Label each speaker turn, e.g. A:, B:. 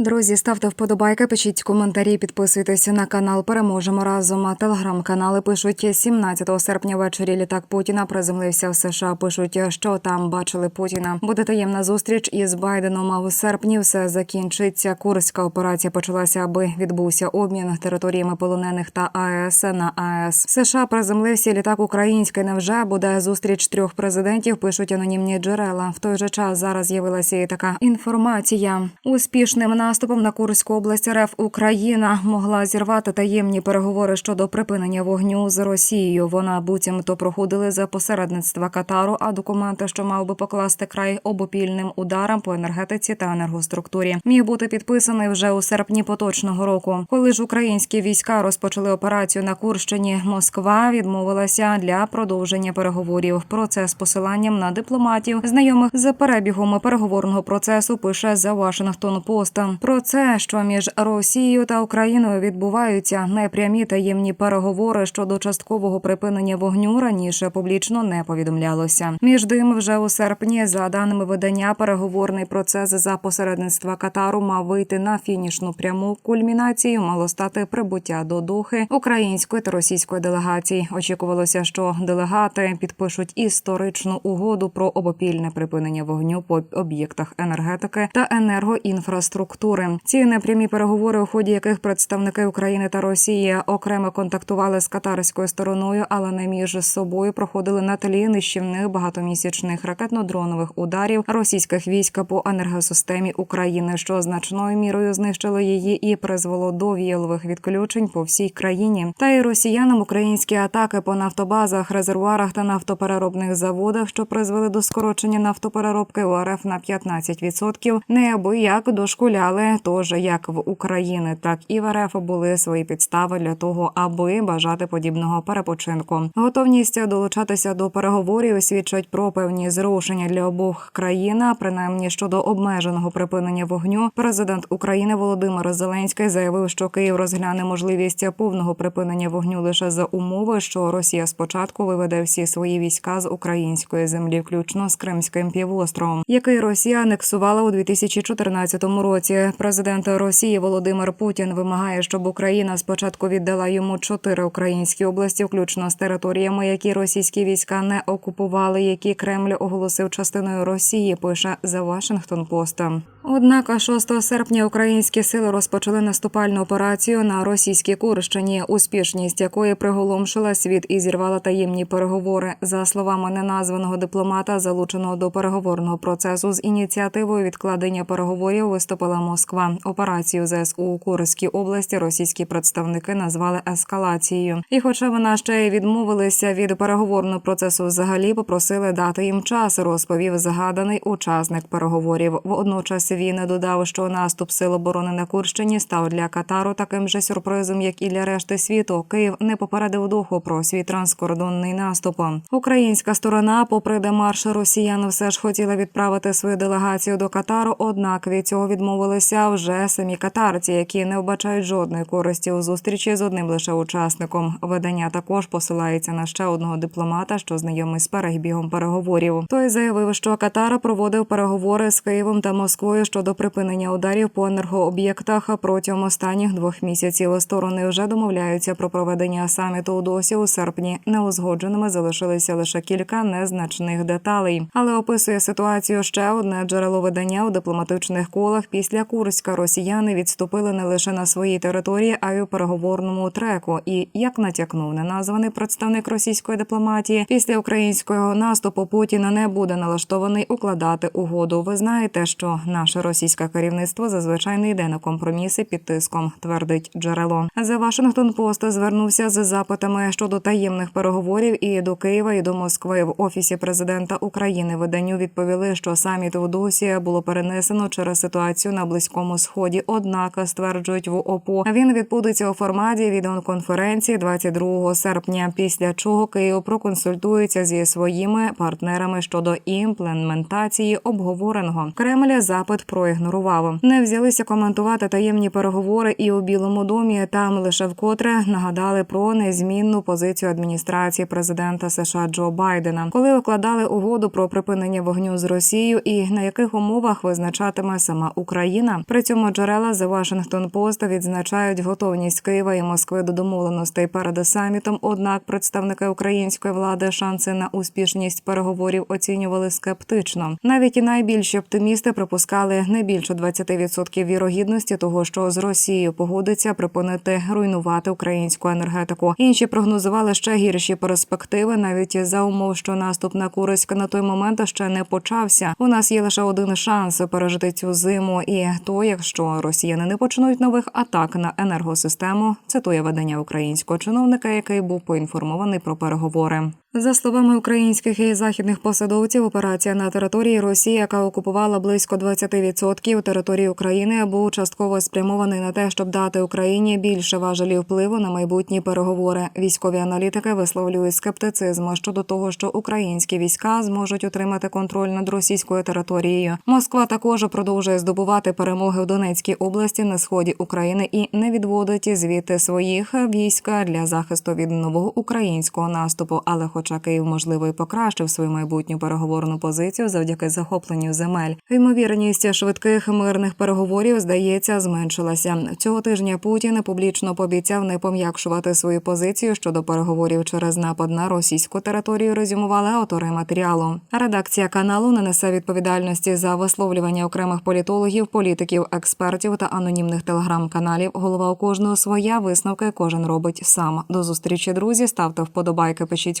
A: Друзі, ставте вподобайки, пишіть коментарі, підписуйтеся на канал. Переможемо разом. Телеграм-канали пишуть 17 серпня ввечері. Літак Путіна приземлився в США. Пишуть, що там бачили Путіна. Буде таємна зустріч із Байденом. А в серпні все закінчиться. Курська операція почалася, аби відбувся обмін територіями полонених та АЕС на АЕС. США приземлився літак український. Невже буде зустріч трьох президентів? Пишуть анонімні джерела. В той же час зараз з'явилася і така інформація. Успішним наступом на Курську область РФ Україна могла зірвати таємні переговори щодо припинення вогню з Росією. Вона буцімто проходили за посередництва Катару, а документи, що мав би покласти край обопільним ударам по енергетиці та енергоструктурі, міг бути підписаний вже у серпні поточного року. Коли ж українські війська розпочали операцію на Курщині, Москва відмовилася для продовження переговорів. Про це з посиланням на дипломатів, знайомих з перебігом переговорного процесу, пише The Washington Post. Про це, що між Росією та Україною відбуваються непрямі таємні переговори щодо часткового припинення вогню раніше публічно не повідомлялося. Між тим, вже у серпні, за даними видання, переговорний процес за посередництва Катару мав вийти на фінішну пряму кульмінацію. Мало стати прибуття до Дохи української та російської делегацій. Очікувалося, що делегати підпишуть історичну угоду про обопільне припинення вогню по об'єктах енергетики та енергоінфраструктури. Ці непрямі переговори, у ході яких представники України та Росії окремо контактували з катарською стороною, але не між собою проходили на тлі нищівних багатомісячних ракетно-дронових ударів російських військ по енергосистемі України, що значною мірою знищило її і призвело до віялових відключень по всій країні. Та й росіянам українські атаки по нафтобазах, резервуарах та нафтопереробних заводах, що призвели до скорочення нафтопереробки у РФ на 15%, неабияк дошкуляли. Тож як в Україні, так і в РФ були свої підстави для того, аби бажати подібного перепочинку. Готовність долучатися до переговорів свідчать про певні зрушення для обох країн, принаймні щодо обмеженого припинення вогню. Президент України Володимир Зеленський заявив, що Київ розгляне можливість повного припинення вогню лише за умови, що Росія спочатку виведе всі свої війська з української землі, включно з Кримським півостровом, який Росія анексувала у 2014 році. Президент Росії Володимир Путін вимагає, щоб Україна спочатку віддала йому чотири українські області, включно з територіями, які російські війська не окупували, які Кремль оголосив частиною Росії. Пише The Washington Post. Однак 6 серпня українські сили розпочали наступальну операцію на російській Курщині, успішність якої приголомшила світ і зірвала таємні переговори. За словами неназваного дипломата, залученого до переговорного процесу з ініціативою відкладення переговорів, виступила Москва. Операцію ЗСУ у Курській області російські представники назвали ескалацією. І, хоча вона ще й відмовилися від переговорного процесу, взагалі попросили дати їм час. Розповів згаданий учасник переговорів. Водночас він додав, що наступ сил оборони на Курщині став для Катару таким же сюрпризом, як і для решти світу. Київ не попередив духу про свій транскордонний наступ. Українська сторона, попри демарш росіян, все ж хотіла відправити свою делегацію до Катару. Однак від цього відмовилися вже самі катарці, які не вбачають жодної користі у зустрічі з одним лише учасником. Видання також посилається на ще одного дипломата, що знайомий з перебігом переговорів. Той заявив, що Катар проводив переговори з Києвом та Москвою щодо припинення ударів по енергооб'єктах протягом останніх двох місяців. Сторони вже домовляються про проведення саміту. Досі у серпні неузгодженими залишилися лише кілька незначних деталей. Але описує ситуацію ще одне джерело видання у дипломатичних колах. Після Курська росіяни відступили не лише на своїй території, а й у переговорному треку. І як натякнув неназваний представник російської дипломатії, після українського наступу Путін не буде налаштований укладати угоду. Ви знаєте, що наше російське керівництво зазвичай не йде на компроміси під тиском, твердить джерело. The Washington Post звернувся з запитами щодо таємних переговорів і до Києва, і до Москви в офісі президента України. Виданню відповіли, що саміт у Дусі було перенесено через ситуацію на близькому сході. Однак стверджують в ОПО, він відбудеться у форматі відеоконференції 22 серпня. Після чого Київ проконсультується зі своїми партнерами щодо імплементації обговореного. Кремль запит запит проігнорував. Не взялися коментувати таємні переговори і у Білому домі. Там лише вкотре нагадали про незмінну позицію адміністрації президента США Джо Байдена, коли укладали угоду про припинення вогню з Росією і на яких умовах визначатиме сама Україна. При цьому джерела The Washington Post відзначають готовність Києва і Москви до домовленостей перед самітом. Однак представники української влади шанси на успішність переговорів оцінювали скептично. Навіть і найбільші оптимісти припускали не більше 20% вірогідності того, що з Росією погодиться припинити руйнувати українську енергетику. Інші прогнозували ще гірші перспективи, навіть за умов, що наступ на Курськ на той момент ще не почався. У нас є лише один шанс пережити цю зиму, і то, якщо росіяни не почнуть нових атак на енергосистему, цитує видання українського чиновника, який був поінформований про переговори. За словами українських і західних посадовців, операція на території Росії, яка окупувала близько 20% території України, був частково спрямований на те, щоб дати Україні більше важелі впливу на майбутні переговори. Військові аналітики висловлюють скептицизм щодо того, що українські війська зможуть отримати контроль над російською територією. Москва також продовжує здобувати перемоги в Донецькій області на сході України і не відводить звідти своїх військ для захисту від нового українського наступу. Але, хоча Київ можливо і покращив свою майбутню переговорну позицію завдяки захопленню земель, ймовірність швидких мирних переговорів здається зменшилася. Цього тижня Путін публічно пообіцяв не пом'якшувати свою позицію щодо переговорів через напад на російську територію. Резюмували автори матеріалу. Редакція каналу не несе відповідальності за висловлювання окремих політологів, політиків, експертів та анонімних телеграм-каналів. Голова у кожного своя висновки кожен робить сам. До зустрічі, друзі. Ставте вподобайки, пишіть